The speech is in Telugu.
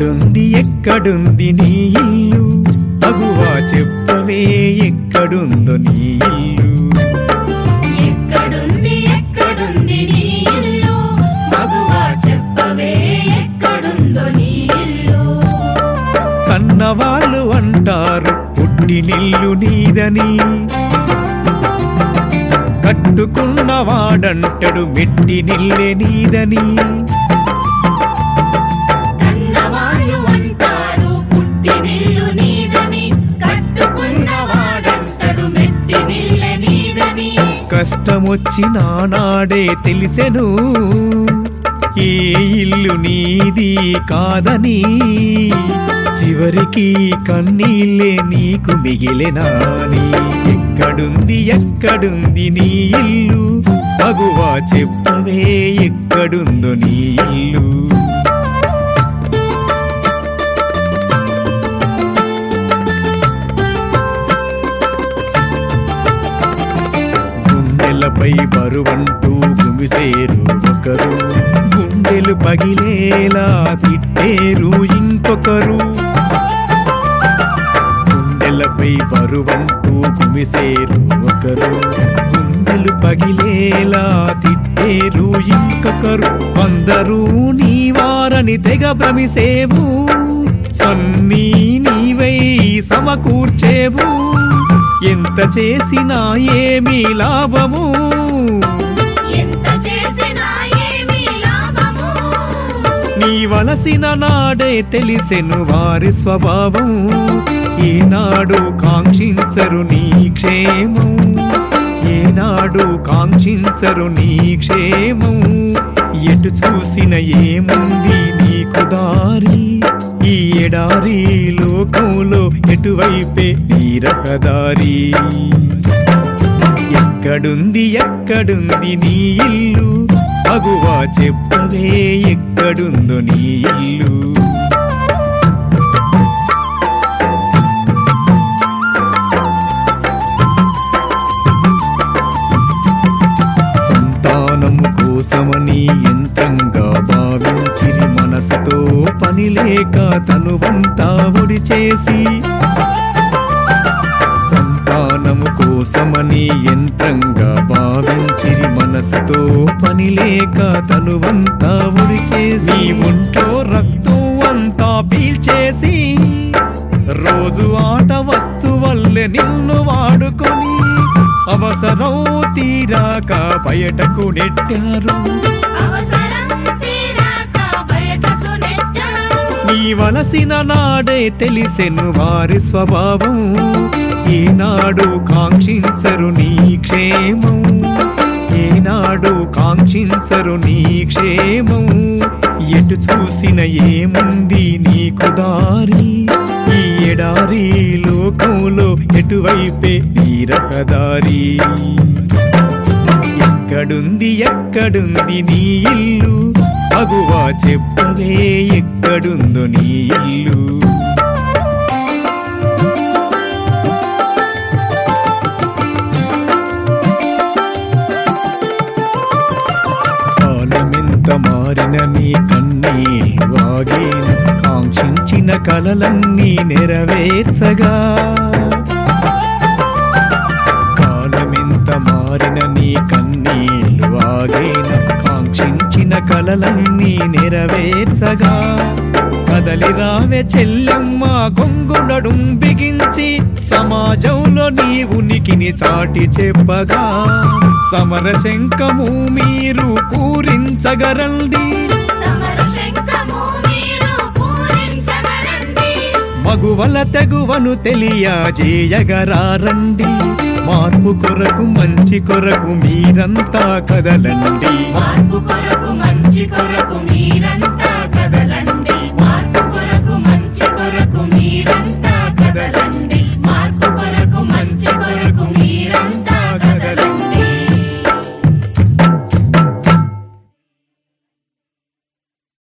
ఎక్కడుంది నీ ఇల్లు? అగువా చెప్పవే ఎక్కడుందో నీ ఇల్లు? ఎక్కడుంది ఎక్కడుంది నీ ఇల్లు? మగువా చెప్పవే ఎక్కడుందో నీ ఇల్లు? కన్నవాళ్ళు అంటారు పుట్టినిల్లు నీదని. కట్టుకున్నవాడంటడు మెట్టి నిల్లే నీదని. కష్టమొచ్చి నానాడే నాడే తెలిసెను. ఏ ఇల్లు నీది కాదని చివరికి కన్నీళ్ళే నీకు మిగిలినాని ఎక్కడుంది ఎక్కడుంది నీ ఇల్లు? మగువా చెప్పవే ఎక్కడుందో నీ ఇల్లు? గుండెలపై బరువంటూ గుమిసేరు ఒకరు. గుండెలు పగిలేలా తిట్టేరు ఇంకొకరు. గుండెలపై బరువంటూ గుమిసేరు ఒకరు. గుండెలు పగిలేలా తిట్టేరు ఇంకొకరు. అందరూ నీవారని తెగ భ్రమిసేవు. సన్నీ నీవై సమకూర్చేవు. ఎంత చేసినా ఏమీ లాభము? నీ వలసిన నాడే తెలిసెను వారి స్వభావం. ఏనాడు కాంక్షించరు నీ క్షేమం. ఏనాడు కాంక్షించరు నీ క్షేమం. ఎటు చూసిన ఏముంది నీకు దారి? ఈ ఎడారి లోకంలో ఎటువైపే రహదారి ఎక్కడుంది ఎక్కడుంది నీ ఇల్లు? అగువా చెప్పవే ఎక్కడుందో నీ ఇల్లు? సంతానం కోసమని యంత్రంగా భావించిరి మనసుతో పని లేక తనువంతా ఒడి చేసి కోసమని యంత్రంగా భావించిరి మనసుతో పని లేక తనువంతా ఒడి చేసి నీ ఒంట్లో రక్తం అంతా పీల్చేసి రోజు ఆట వస్తు వల్లే నిన్ను వాడుకొని అవసరం తీరాక బయటకు నెట్టారు. అవసరం వలసిన నాడే తెలిసెను వారి స్వభావం. ఏనాడు కాంక్షించరు నీ క్షేమం. ఏనాడు కాంక్షించరు నీ క్షేమం. ఎటు చూసిన ఏముంది నీకు దారి? ఈ ఎడారి లోకంలో ఎటువైపే ఈ రహదారి ఎక్కడుంది ఎక్కడుంది నీ ఇల్లు? అగువా చెప్పు. చెప్పవే ఎక్కడుందో నీ ఇల్లు. కాలమెంత మారిన నీ కన్నీళ్ళు వాగేను కాంక్షించిన కలలన్నీ నెరవేర్చగా. కాంక్షించిన నెరవేర్చగా కదలి రావే చెల్లెమ్మ గొంగుడడుం బిగించి సమాజంలో నీ ఉనికిని చాటి చెప్పగా సమర శంఖము మీరు పూరించగరండి. మగువల తెగువను తెలియజేయగరారండి. మార్పు కొరకు మంచి కొరకు మీరంతా కదలండి మార్పు కొరకు మంచి కొరకు మీరంతా కదలండి.